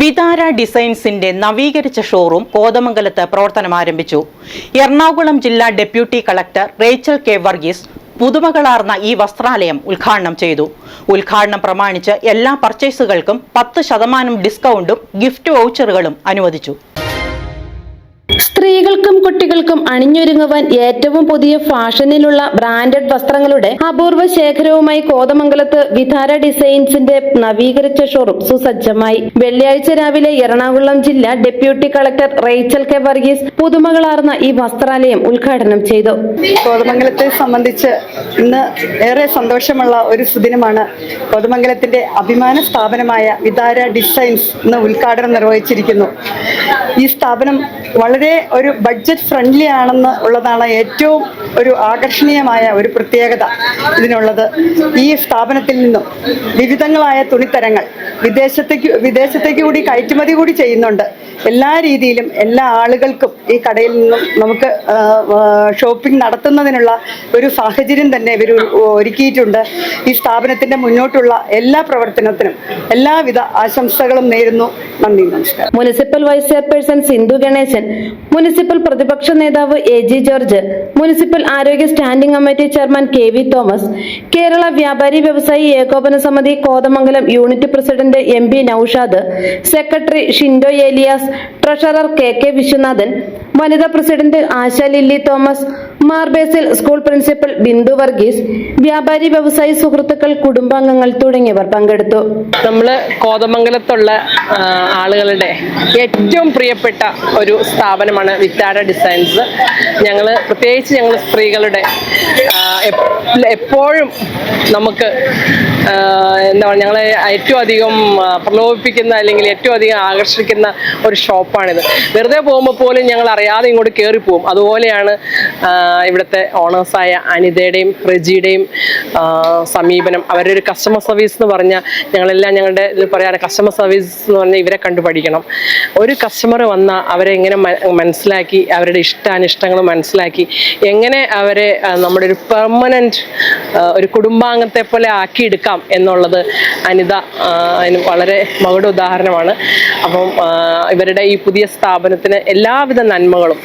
വിതാര ഡിസൈൻസിന്റെ നവീകരിച്ച ഷോറൂം കോതമംഗലത്ത് പ്രവർത്തനം ആരംഭിച്ചു. എറണാകുളം ജില്ലാ deputy collector Rachel K Varghese പുതുമകളാർന്ന ഈ വസ്ത്രാലയം ഉദ്ഘാടനം ചെയ്തു. ഉദ്ഘാടനം പ്രമാണിച്ച് എല്ലാ പർച്ചേസുകൾക്കും പത്ത് ശതമാനം ഡിസ്കൗണ്ടും ഗിഫ്റ്റ് വൗച്ചറുകളും അനുവദിച്ചു. സ്ത്രീകൾക്കും കുട്ടികൾക്കും അണിഞ്ഞൊരുങ്ങുവാൻ ഏറ്റവും പുതിയ ഫാഷനിലുള്ള ബ്രാൻഡഡ് വസ്ത്രങ്ങളുടെ അപൂർവ ശേഖരവുമായി കോതമംഗലത്ത് വിധാര ഡിസൈൻസിന്റെ നവീകരിച്ച ഷോറൂം സുസജ്ജമായി. വെള്ളിയാഴ്ച രാവിലെ എറണാകുളം ജില്ലാ deputy collector Rachel K Varghese പുതുമകളാർന്ന ഈ വസ്ത്രാലയം ഉദ്ഘാടനം ചെയ്തു. കോതമംഗലത്തെ സംബന്ധിച്ച് ഇന്ന് ഏറെ സന്തോഷമുള്ള ഒരു സുദിനമാണ് കോതമംഗലത്തിന്റെ അഭിമാന സ്ഥാപനമായ വിധാര ഡിസൈൻസ് ഇന്ന് ഉദ്ഘാടനം നിർവഹിച്ചിരിക്കുന്നു. ഈ സ്ഥാപനം വളരെ ഒരു ബഡ്ജറ്റ് ഫ്രണ്ട്ലി ആണെന്ന് ഉള്ളതാണ് ഏറ്റവും ഒരു ആകർഷണീയമായ ഒരു പ്രത്യേകത ഇതിനുള്ളത്. ഈ സ്ഥാപനത്തിൽ നിന്നും വിവിധങ്ങളായ തുണിത്തരങ്ങൾ വിദേശത്തേക്ക് വിദേശത്തേക്ക് കൂടി കയറ്റുമതി കൂടി ചെയ്യുന്നുണ്ട്. എല്ലാ രീതിയിലും എല്ലാ ആളുകൾക്കും ഈ കടയിൽ നിന്നും നമുക്ക് ഷോപ്പിംഗ് നടത്തുന്നതിനുള്ള ഒരു സാഹചര്യം തന്നെ ഇവർ ഒരുക്കിയിട്ടുണ്ട്. ഈ സ്ഥാപനത്തിന്റെ മുന്നോട്ടുള്ള എല്ലാ പ്രവർത്തനത്തിനും എല്ലാവിധ ആശംസകളും നേരുന്നു. നന്ദി നമസ്കാരം. Municipal vice chairperson Sindhu Ganesan municipal പ്രതിപക്ഷ നേതാവ് എ ജി ജോർജ് മുനിസിപ്പൽ ആരോഗ്യ standing committee chairman K V Thomas Kerala വ്യാപാരി വ്യവസായി ഏകോപന സമിതി Kothamangalam unit president M P Noushad secretary Shinto Elias treasurer K K Viswanathan വനിതാ president Asha Lilly Thomas Mar Basil school principal Bindu Varghese വ്യാപാരി വ്യവസായി സുഹൃത്തുക്കൾ കുടുംബാംഗങ്ങൾ തുടങ്ങിയവർ പങ്കെടുത്തു. നമ്മൾ കോതമംഗലത്തുള്ള ആളുകളുടെ ഏറ്റവും പ്രിയപ്പെട്ട ഒരു സ്ഥാപനമാണ് വിറ്റാര ഡിസൈൻസ്. ഞങ്ങൾ പ്രത്യേകിച്ച് ഞങ്ങൾ സ്ത്രീകളുടെ എപ്പോഴും നമുക്ക് എന്താ പറയുക ഞങ്ങളെ ഏറ്റവും അധികം പ്രലോഭിപ്പിക്കുന്ന അല്ലെങ്കിൽ ഏറ്റവും അധികം ആകർഷിക്കുന്ന ഒരു ഷോപ്പാണിത്. വെറുതെ പോകുമ്പോൾ പോലും ഞങ്ങൾ അറിയാതെ ഇങ്ങോട്ട് കയറിപ്പോവും അതുപോലെയാണ് ആ, ഇവിടുത്തെ ഓണേഴ്സായ അനിതയുടെയും റെജിയുടെയും സമീപനം. അവരുടെ ഒരു കസ്റ്റമർ സർവീസ് എന്ന് പറഞ്ഞാൽ ഞങ്ങളെല്ലാം ഞങ്ങളുടെ ഇത് പറയാറ് കസ്റ്റമർ സർവീസ് എന്ന് പറഞ്ഞാൽ ഇവരെ കണ്ടു പഠിക്കണം. ഒരു കസ്റ്റമർ വന്നാൽ അവരെ എങ്ങനെ മനസ്സിലാക്കി അവരുടെ ഇഷ്ടാനിഷ്ടങ്ങൾ മനസ്സിലാക്കി എങ്ങനെ അവരെ നമ്മുടെ ഒരു പെർമനന്റ് ഒരു കുടുംബാംഗത്തെ പോലെ ആക്കിയെടുക്കാം എന്നുള്ളത് അനിത അതിന് വളരെ മകളുടെ ഉദാഹരണമാണ്. അപ്പം ഇവരുടെ ഈ പുതിയ സ്ഥാപനത്തിന് എല്ലാവിധ നന്മകളും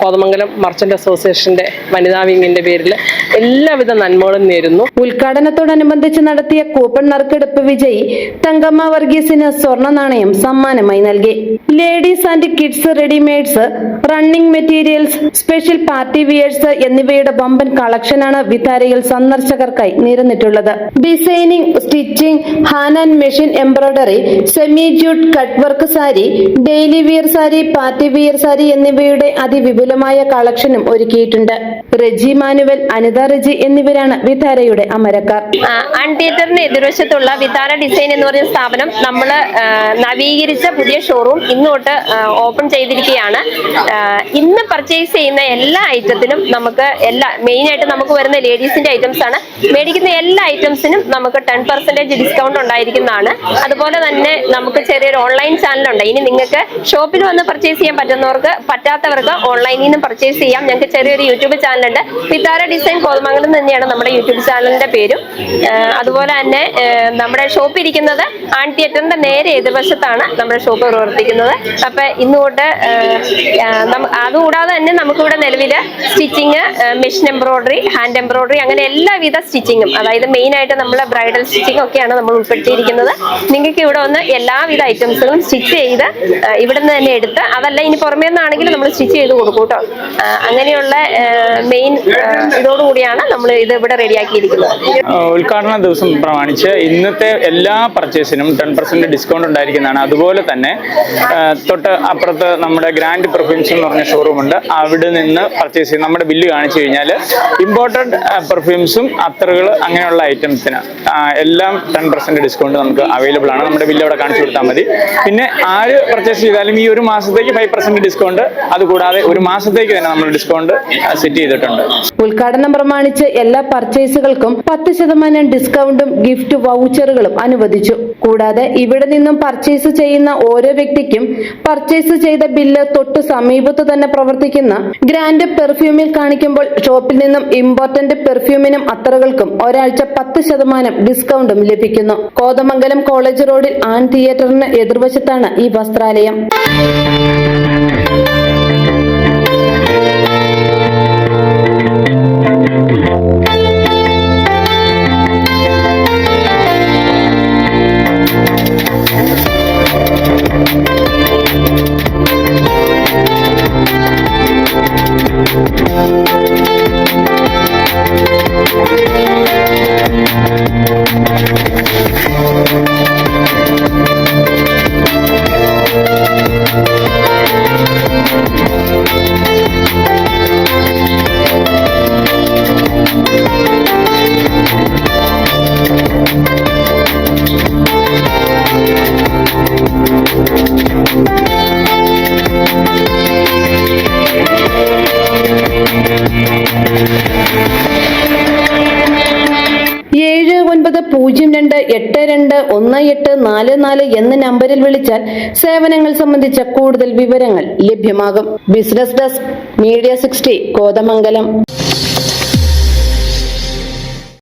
കോതമംഗലം മർച്ചന്റ് അസോസിയേഷന്റെ വനിതാ വിങ്ങിന്റെ പേരിൽ എല്ലാവിധ നന്മകളും നേരുന്നു. ഉദ്ഘാടനത്തോടനുബന്ധിച്ച് നടത്തിയ കൂപ്പൺ നറുക്കെടുപ്പ് വിജയി തങ്കമ്മ വർഗീസിന് സ്വർണ നാണയം സമ്മാനമായി നൽകി. Ladies and kids readymades running materials special party wears എന്നിവയുടെ വമ്പൻ കളക്ഷനാണ് വിതാരയിൽ സന്ദർശകർക്കായി നിരന്നിട്ടുള്ളത് designing stitching hand and machine embroidery semi jute cut work sari daily wear sari party wear sari എന്നിവയുടെ അതിവിപുലമായ കളക്ഷനും ഒരുക്കിയിട്ടുണ്ട്. റെജി മാനുവൽ അനിത റെജി എന്നിവരാണ് വിതാരയുടെ അമരക്കാർ. തിയേറ്ററിന് എതിർവശത്തുള്ള വിതാര ഡിസൈൻ എന്ന് പറഞ്ഞ സ്ഥാപനം നമ്മൾ നവീകരിച്ച പുതിയ ഷോറൂം ഇന്നോട്ട് ഓപ്പൺ ചെയ്തിരിക്കുകയാണ്. ഇന്ന് പർച്ചേസ് ചെയ്യുന്ന എല്ലാ ഐറ്റത്തിനും നമുക്ക് എല്ലാ മെയിൻ ആയിട്ട് നമുക്ക് വരുന്ന ലേഡീസിന്റെ ഐറ്റംസ് ആണ്. മേടിക്കുന്ന എല്ലാ ഐറ്റംസിനും നമുക്ക് ടെൻ പെർസെന്റേജ് ഡിസ്കൗണ്ട് ഉണ്ടായിരിക്കുന്നതാണ്. അതുപോലെ തന്നെ നമുക്ക് ചെറിയൊരു ഓൺലൈൻ ചാനലുണ്ട്. ഇനി നിങ്ങൾക്ക് ഷോപ്പിൽ വന്ന് പർച്ചേസ് ചെയ്യാൻ പറ്റുന്നവർക്ക് പറ്റാത്തവർക്ക് ഓൺലൈനിൽ നിന്ന് പർച്ചേസ് ചെയ്യാം. ഞങ്ങൾക്ക് ചെറിയൊരു യൂട്യൂബ് ചാനലുണ്ട് പിത്താര ഡിസൈൻ കോതമംഗലം തന്നെയാണ് നമ്മുടെ യൂട്യൂബ് ചാനലിന്റെ പേരും. അതുപോലെ തന്നെ നമ്മുടെ ഷോപ്പ് ഇരിക്കുന്നത് ആൺ തിയേറ്ററിന്റെ നേരെ എതിർവശത്താണ് നമ്മുടെ ഷോപ്പ് പ്രവർത്തിക്കുന്നത്. അപ്പൊ ഇന്നുകൊണ്ട് അതുകൂടാതെ തന്നെ നമുക്കിവിടെ നിലവിൽ stitching machine embroidery hand embroidery അങ്ങനെ എല്ലാവിധ സ്റ്റിച്ചിങ്ങും അതായത് മെയിൻ ആയിട്ട് നമ്മൾ ബ്രൈഡൽ സ്റ്റിച്ചിങ് ഒക്കെയാണ് നമ്മൾ ഉൾപ്പെടുത്തിയിരിക്കുന്നത്. നിങ്ങൾക്ക് ഇവിടെ വന്ന് എല്ലാവിധ ഐറ്റംസുകളും സ്റ്റിച്ച് ചെയ്ത് ഇവിടുന്ന് തന്നെ എടുത്ത് അതല്ല ഇനി പുറമേ നിന്നാണെങ്കിലും നമ്മൾ സ്റ്റിച്ച് ചെയ്ത് കൊടുക്കും കേട്ടോ അങ്ങനെയുള്ള മെയിൻ ഇതോടുകൂടിയാണ് നമ്മൾ ഇത് ഇവിടെ റെഡിയാക്കിയിരിക്കുന്നത്. ഉദ്ഘാടന ദിവസം പ്രമാണിച്ച് ഇന്നത്തെ എല്ലാ പർച്ചേസിനും ടെൻ പെർസെന്റ് ഡിസ്കൗണ്ട് ഉണ്ടായിരിക്കുന്നതാണ്. അതുപോലെ തന്നെ തൊട്ട് അപ്പുറത്ത് നമ്മുടെ ഗ്രാൻഡ് പെർഫ്യൂംസ് എന്ന് പറഞ്ഞ ഷോറൂം ഉണ്ട്. അവിടെ നിന്ന് പർച്ചേസ് ചെയ്ത് നമ്മുടെ ബില്ല് കാണിച്ചു കഴിഞ്ഞാൽ ഇമ്പോർട്ടഡ് പെർഫ്യൂംസും അത്തറുകൾ അങ്ങനെയുള്ള ഐറ്റംസിന് എല്ലാം ടെൻ പെർസെന്റ് ഡിസ്കൗണ്ട് നമുക്ക് അവൈലബിൾ ആണ്. നമ്മുടെ ബില്ല് അവിടെ കാണിച്ചു കൊടുത്താൽ മതി. പിന്നെ ആര് പർച്ചേസ് ചെയ്താലും ഈ ഒരു മാസത്തേക്ക് ഫൈവ് പെർസെന്റ് ഡിസ്കൗണ്ട് അതുകൂടാതെ ഒരു മാസത്തേക്ക് തന്നെ നമ്മൾ ഡിസ്കൗണ്ട് സെറ്റ് ചെയ്തിട്ടുണ്ട്. ഉദ്ഘാടനം പ്രമാണിച്ച് എല്ലാ പർച്ചേസുകൾക്കും പത്ത് ശതമാനം ഡിസ്കൗണ്ടും ഗിഫ്റ്റ് വൗച്ചറുകളും അനുവദിച്ചു. കൂടാതെ ഇവിടെ നിന്നും പർച്ചേസ് ചെയ്യുന്ന ഓരോ വ്യക്തിക്കും പർച്ചേസ് ചെയ്ത ബില്ല് തൊട്ട് സമീപത്ത് തന്നെ പ്രവർത്തിക്കുന്ന ഗ്രാൻഡ് പെർഫ്യൂമിൽ കാണിക്കുമ്പോൾ ഷോപ്പിൽ നിന്നും ഇമ്പോർട്ടന്റ് പെർഫ്യൂമിനും അത്തറുകൾക്കും ഒരാഴ്ച പത്ത് ശതമാനം ഡിസ്കൗണ്ടും ലഭിക്കുന്നു. കോതമംഗലം കോളേജ് റോഡിൽ ആൻ തിയേറ്ററിന് എതിർവശത്താണ് ഈ വസ്ത്രാലയം. എട്ട് രണ്ട് ഒന്ന് എട്ട് നാല് നാല് എന്ന നമ്പറിൽ വിളിച്ചാൽ സേവനങ്ങൾ സംബന്ധിച്ച കൂടുതൽ വിവരങ്ങൾ ലഭ്യമാകും. Business desk media sixty Kothamangalam.